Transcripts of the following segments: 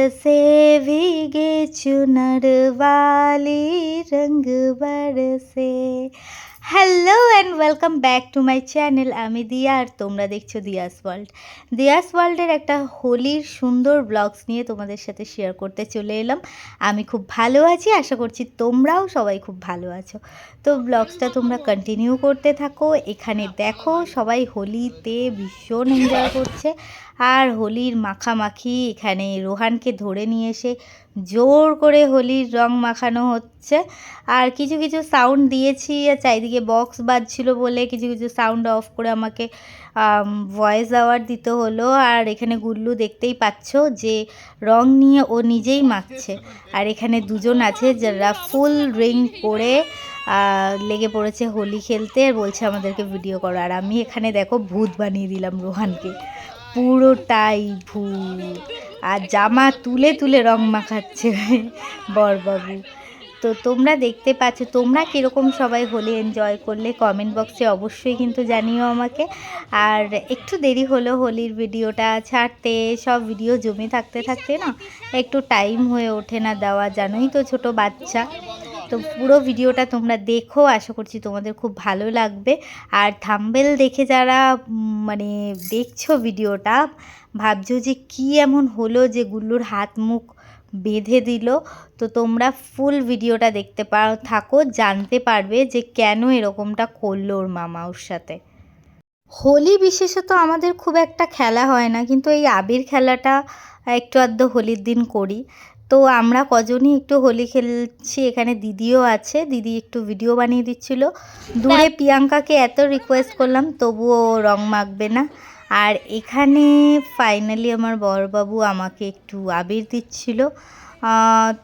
बरसे भीगे चुनर वाली hello and welcome back to my channel আমি দিয়া আর তোমরা দেখছ দিয়াস ওয়ার্ল্ড। দিয়াস ওয়ার্ল্ডের একটা হোলির সুন্দর ব্লগস নিয়ে তোমাদের সাথে শেয়ার করতে চলে এলাম। আমি খুব ভালো আছি, আশা করছি তোমরাও সবাই খুব ভালো আছো। তো ব্লগসটা তোমরা কন্টিনিউ করতে থাকো। এখানে দেখো সবাই হোলিতে ভীষণ এনজয় করছে। আর হোলির মাখামাখি এখানে রোহানকে ধরে নিয়ে এসে জোর করে হোলির রং মাখানো হচ্ছে। আর কিছু কিছু সাউন্ড দিয়েছি, আর চারিদিকে বক্স বাজছিল বলে কিছু কিছু সাউন্ড অফ করে আমাকে ভয়েস আওয়ার দিতে হলো। আর এখানে গুল্লু দেখতেই পাচ্ছ যে রং নিয়ে ও নিজেই মাখছে। আর এখানে দুজন আছে যারা ফুল রিং করে লেগে পড়েছে হোলি খেলতে। আর বলছে আমাদেরকে ভিডিও করো। আর আমি এখানে দেখো ভূত বানিয়ে দিলাম রোহানকে। পুরোটাই ভুল। আর জামা তুলে তুলে রং মাখাচ্ছে বরবাবু। তো তোমরা দেখতে পাচ্ছ, তোমরা কীরকম সবাই হোলি এনজয় করলে কমেন্ট বক্সে অবশ্যই কিন্তু জানিও আমাকে। আর একটু দেরি হলো হোলির ভিডিওটা ছাড়তে, সব ভিডিও জমে থাকতে থাকতে না, একটু টাইম হয়ে ওঠে না দেওয়া, জানোই তো ছোট বাচ্চা। তো পুরো ভিডিওটা তোমরা দেখো, আশা করছি তোমাদের খুব ভালো লাগবে। আর থাম্বেল দেখে যারা মানে দেখছ ভিডিওটা, ভাবছ যে কি এমন হলো যে গুল্লুর হাত মুখ বেঁধে দিল, তো তোমরা ফুল ভিডিওটা দেখতে পারো থাকো, জানতে পারবে যে কেন এরকমটা করল ওর মামা ওর সাথে। হোলি বিশেষত আমাদের খুব একটা খেলা হয় না, কিন্তু এই আবির খেলাটা একটু আধটু হোলির দিন করি। তো আমরা কজনই একটু হোলি খেলছি এখানে দিদিও আছে দিদি একটু ভিডিও বানিয়ে দিচ্ছিল। দূরে প্রিয়াঙ্কাকে এত রিকোয়েস্ট করলাম তবুও রং মাখবে না। আর এখানে ফাইনালি আমার বড়বাবু আমাকে একটু আবির দিচ্ছিল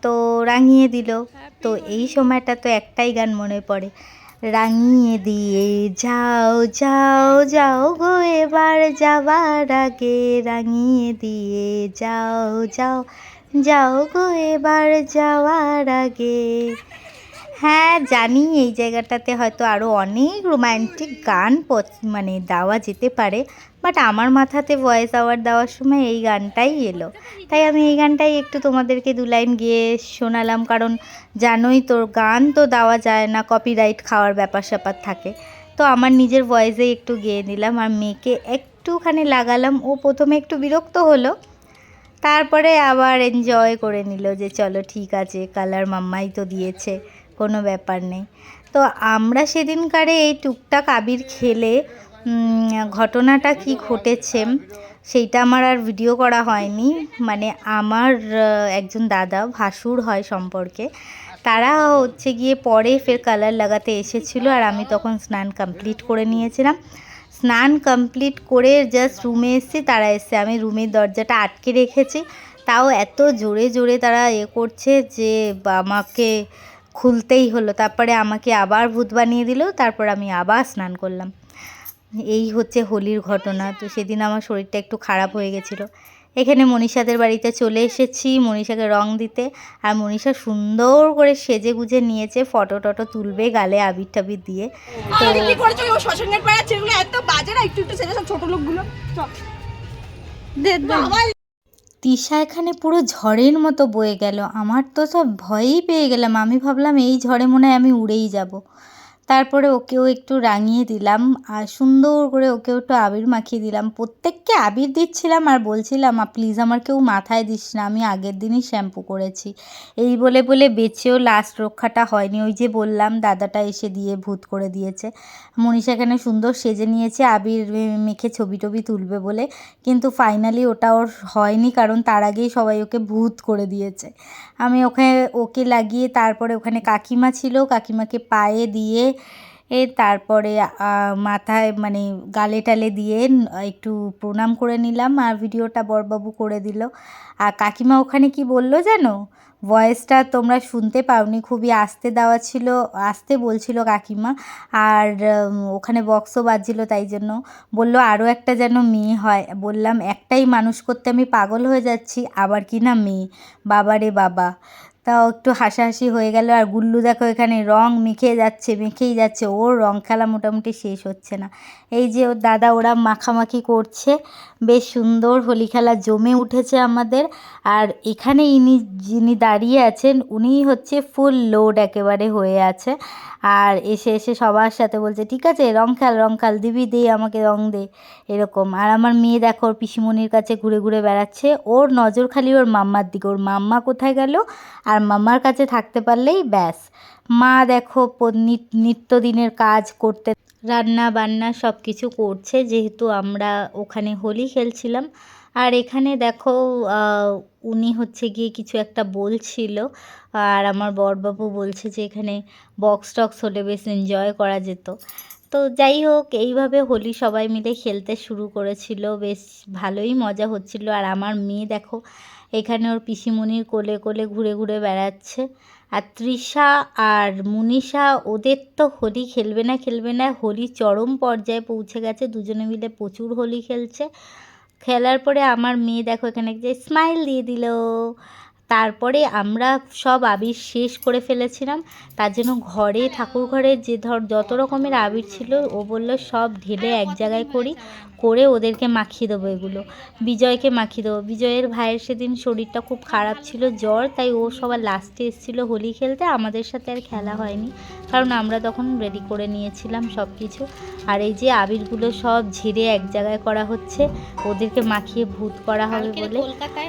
তো রাঙিয়ে দিল। তো এই সময়টা তো একটাই গান মনে পড়ে রাঙিয়ে দিয়ে যাও যাও যাও গো এবার যাবার আগে রাঙিয়ে দিয়ে যাও যাও। যাও গো এবার যাওয়ার আগে। হ্যাঁ জানি এই জায়গাটাতে হয়তো আরও অনেক রোমান্টিক গান মানে দেওয়া যেতে পারে বাট আমার মাথাতে ভয়েস আওয়ার দেওয়ার সময় এই গানটাই এলো। তাই আমি এই গানটাই একটু তোমাদেরকে দু লাইন গিয়ে শোনালাম, কারণ জানোই তোর গান তো দেওয়া যায় না কপিরাইট খাওয়ার ব্যাপার স্যাপার থাকে। তো আমার নিজের ভয়েসে একটু গেয়ে দিলাম আর মেয়েকে একটুখানি লাগালাম। ও প্রথমে একটু বিরক্ত হলো তারপরে আবার এনজয় করে নিল যে চলো ঠিক আছে, কালার মাম্মাই তো দিয়েছে, কোনো ব্যাপার নেই। তো আমরা সেদিনকারে এই টুকটাক আবির খেলে ঘটনাটা কি ঘটেছে সেইটা আমার আর ভিডিও করা হয়নি। মানে আমার একজন দাদা ভাসুর হয় সম্পর্কে, তারা হচ্ছে গিয়ে পরে ফের কালার লাগাতে এসেছিল আর আমি তখন স্নান কমপ্লিট করে নিয়েছিলাম। স্নান কমপ্লিট করে জাস্ট রুমে এসেছি তারা এসছে আমি রুমের দরজাটা আটকে রেখেছি। তাও এত জোরে জোরে তারা এ করছে যে আমাকে খুলতেই হলো। তারপরে আমাকে আবার ভূত বানিয়ে দিল, তারপর আমি আবার স্নান করলাম। এই হচ্ছে হোলির ঘটনা। তো সেদিন আমার শরীরটা একটু খারাপ হয়ে গেছিল। এখানে মনীষাদের বাড়িতে চলে এসেছি মনীষাকে রং দিতে। আর মনীষা সুন্দর করে সেজে গুজে নিয়েছে ফটো টটো তুলবে গালে আবির টাবির দিয়ে। তো আরে কি করেছ? ও শ্মশানের পাড়া ছেলেগুলো এত বাজে না একটু একটু সেজে সব ছোট লোকগুলো। চল। বাবা, তিশা এখানে পুরো ঝড়ের মতো বয়ে গেল। আমার তো সব ভয়েই পেয়ে গেলাম। আমি ভাবলাম এই ঝড়ে মনে হয় আমি উড়েই যাব। তারপরে ওকেও একটু রাঙিয়ে দিলাম, আর সুন্দর করে ওকেও একটু আবির মাখিয়ে দিলাম। প্রত্যেককে আবির দিচ্ছিলাম আর বলছিলাম প্লিজ আমার কেউ মাথায় দিস না, আমি আগের দিনই শ্যাম্পু করেছি। এই বলে বলে বেঁচেও লাস্ট রক্ষাটা হয়নি। ওই যে বললাম, দাদাটা এসে দিয়ে ভূত করে দিয়েছে। মনীষা এখানে সুন্দর সেজে নিয়েছে, আবির মেখে ছবি টবি তুলবে বলে। কিন্তু ফাইনালি ওটা ওর হয়নি, কারণ তার আগেই সবাই ওকে ভূত করে দিয়েছে। আমি ওখানে ওকে লাগিয়ে তারপরে ওখানে কাকিমা ছিল, কাকিমাকে পায়ে দিয়ে এ তারপরে মাথায় মানে গালে টালে দিয়ে একটু প্রণাম করে নিলাম আর ভিডিওটা বরবাবু করে দিল। আর কাকিমা ওখানে কি বলল জানো? ভয়েসটা তোমরা শুনতে পাওনি, খুবই আস্তে দেওয়া ছিল, আস্তে বলছিল কাকিমা। আর ওখানে বক্সও বাজছিল তাই জন্য। বলল আরও একটা যেন মেয়ে হয়। বললাম, একটাই মানুষ করতে আমি পাগল হয়ে যাচ্ছি, আবার কি না মেয়ে? বাবা রে বাবা। তাও একটু হাসাহাসি হয়ে গেল আর গুল্লু দেখো এখানে রং মেখে যাচ্ছে, মেখেই যাচ্ছে। ওর রং খেলা মোটামুটি শেষ হচ্ছে না। এই যে ওর দাদা, ওরা মাখামাখি করছে। বেশ সুন্দর হোলি খেলা জমে উঠেছে আমাদের। আর এখানে ইনি যিনি দাঁড়িয়ে আছেন উনিই হচ্ছে ফুল লোড একেবারে হয়ে আছে। আর এসে এসে সবার সাথে বলছে, ঠিক আছে, রং খেল রং খেল, দিবি, দে, আমাকে রং দে। এরকম। আর আমার মেয়ে দেখো ওর পিসিমণির কাছে ঘুরে ঘুরে বেড়াচ্ছে। ওর নজর খালি ওর মাম্মার দিকে। ওর মাম্মা কোথায় গেল? আর মাম্মার কাছে থাকতে পারলেই ব্যাস। মা দেখো নিত্যদিনের কাজ করতে রান্না বান্না সব কিছু করছে, যেহেতু আমরা ওখানে হোলি খেলছিলাম। আর এখানে দেখো উনি হচ্ছে গিয়ে কিছু একটা বলছিল। আর আমার বরবাবু বলছে যে এখানে বক্স টক্স হলে বেশ এনজয় করা যেত। তো যাই হোক, এইভাবে হোলি সবাই মিলে খেলতে শুরু করেছিল। বেশ ভালোই মজা হচ্ছিল। আর আমার মেয়ে দেখো, এখানে ওর পিসিমণির কোলে কোলে ঘুরে ঘুরে বেড়াচ্ছে। আর তৃষা আর মুনিষা, ওদের তো হোলি খেলবে না খেলবে না, হোলি চরম পর্যায়ে পৌঁছে গেছে। দুজনে মিলে প্রচুর হোলি খেলছে। খেলার পরে আমার মেয়ে দেখো এখানে যে স্মাইল দিয়ে দিল। তারপরে আমরা সব আবির শেষ করে ফেলেছিলাম। তার জন্য ঘরে ঠাকুর ঘরে যে ধর যত রকমের আবির ছিল, ও বলল, সব ঢেলে এক জায়গায় করি। করে ওদেরকে মাখিয়ে দেবো এগুলো। বিজয়কে মাখিয়ে দেবো। বিজয়ের ভাইয়ের সেদিন শরীরটা খুব খারাপ ছিল জ্বর তাই ও সবার লাস্টে এসেছিল হোলি খেলতে। আমাদের সাথে আর খেলা হয়নি কারণ আমরা তখন রেডি করে নিয়েছিলাম সব কিছু আর এই যে আবিরগুলো সব ঝেড়ে এক জায়গায় করা হচ্ছে ওদেরকে মাখিয়ে ভূত করা হবে বলে।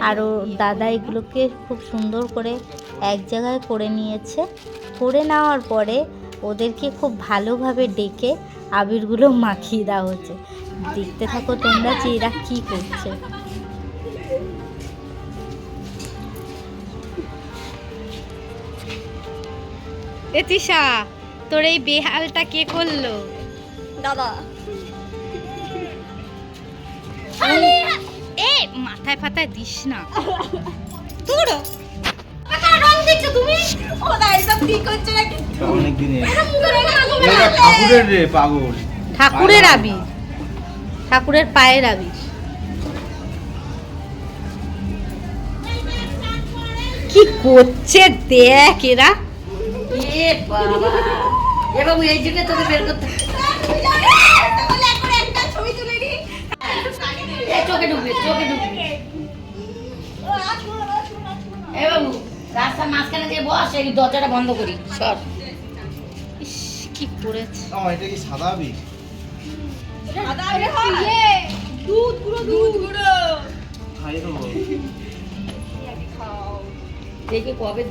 আর দাদা এগুলোকে খুব সুন্দর করে এক জায়গায় করে নিয়েছে। করে নেওয়ার পরে ওদেরকে খুব ভালোভাবে ডেকে আবিরগুলো মাখিয়ে দেওয়া হচ্ছে। দেখতে থাকো তোমরা যে এরা কী করছে। এতিশা তোর এই বেহালটা কে করল? দাদা। এ মাথায় ফাতায় দিস না। তোর? ঠাকুরের পাগল। ঠাকুরের পায়ের আবির। কি করছে দেখ এরা। এ বাবা। এ বাবু এই যুগে তোকে বের করতে তাহলে এখন একটা ছবি তুলে নি এ চোখে ঢুকবে চোখে ঢুকবে। এ বাবু রাস্তার মাঝখানে যে বস এই দরজাটা বন্ধ করি সর। ইস, কি করেছে? এটা কি সাদা আবির? দুধ গুঁড়ো দুধ গুঁড়ো কবে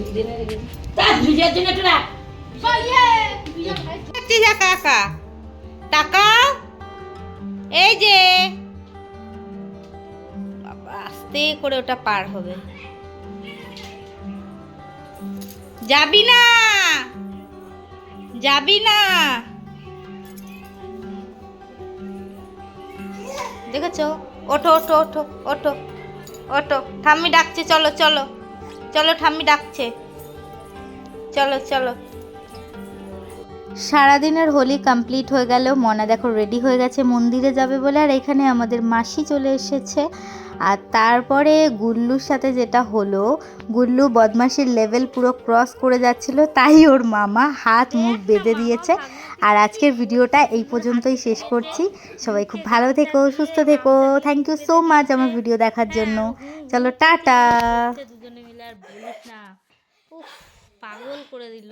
টাকা এই যে আস্তে করে ওটা পার হবে যাবি না? যাবি না? দেখেছ? ওঠো ওঠো ওঠো ওঠো ওঠো। ঠাম্মি ডাকছে, চলো চলো। চলো, ঠাম্মি ডাকছে। চলো চলো। সারাদিনের হোলি কমপ্লিট হয়ে গেল মনা দেখো রেডি হয়ে গেছে, মন্দিরে যাবে বলে। আর এখানে আমাদের মাসি চলে এসেছে। আর তারপরে গুল্লুর সাথে যেটা হলো, গুল্লু বদমাসির লেভেল পুরো ক্রস করে যাচ্ছিল, তাই ওর মামা হাত মুখ বেঁধে দিয়েছে। আর আজকের ভিডিওটা এই পর্যন্তই শেষ করছি। সবাই খুব ভালো থেকো, সুস্থ থেকো। থ্যাংক ইউ সো মাচ আমার ভিডিও দেখার জন্য। চলো টাটা। দুজনে মিলে আর বলিস না। পাগল করে দিল।